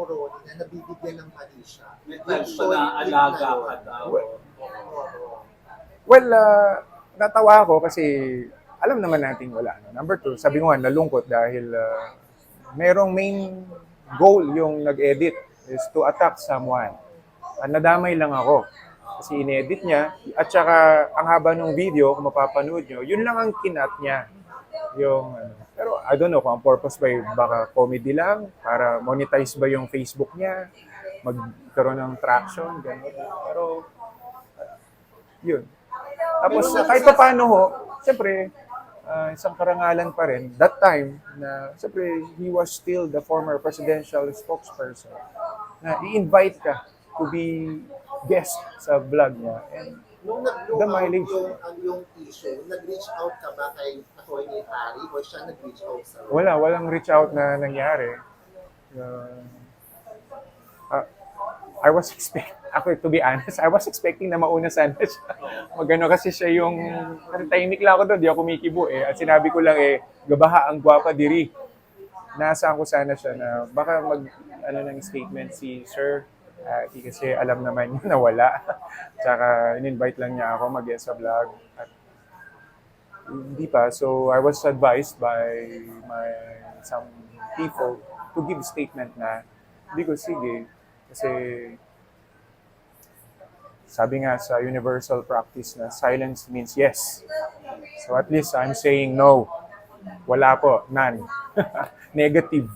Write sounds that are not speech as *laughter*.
Moroni na nabibigyan ng mali siya. May times na clip alaga na ka daw. Well, ah, natawa ako kasi alam naman natin wala. No? Number two, sabi ko nga, nalungkot dahil ah, merong main goal yung nag-edit is to attack someone. Ang nadamay lang ako. Kasi inedit niya. At saka, ang haba ng video, kung mapapanood nyo, yun lang ang kinat niya. Yung, ano. Pero I don't know kung ang purpose ba baka comedy lang, para monetize ba yung Facebook niya, magkaroon ng traction, gano'n. Pero, uh, yun. Tapos, Pero kahit pa paano ho, siyempre, ah, isang karangalan pa rin, that time, na siyempre, he was still the former presidential spokesperson, na i-invite ka to be guest sa vlog niya. And Nung nag-blow The out mileage. yung, ang yung issue, nag-reach out ka ba kay Atty. Harry o siya nag-reach out sa wala, walang reach out na nangyari. Uh, ah, I was expect ako to be honest, I was expecting na mauna sana siya. Magano kasi siya yung kasi tahimik lang ako doon, di ako kumikibo eh. At sinabi ko lang eh, gabaha ang gwapa diri. Nasaan ko sana siya na baka mag ano ng statement si Sir Di kasi alam naman niya *laughs* na wala. Tsaka in-invite lang niya ako mag sa vlog. At hindi pa. So I was advised by my some people to give statement na hindi ko sige. Kasi sabi nga sa universal practice na silence means yes. So at least I'm saying no. Wala po, none. *laughs* Negative.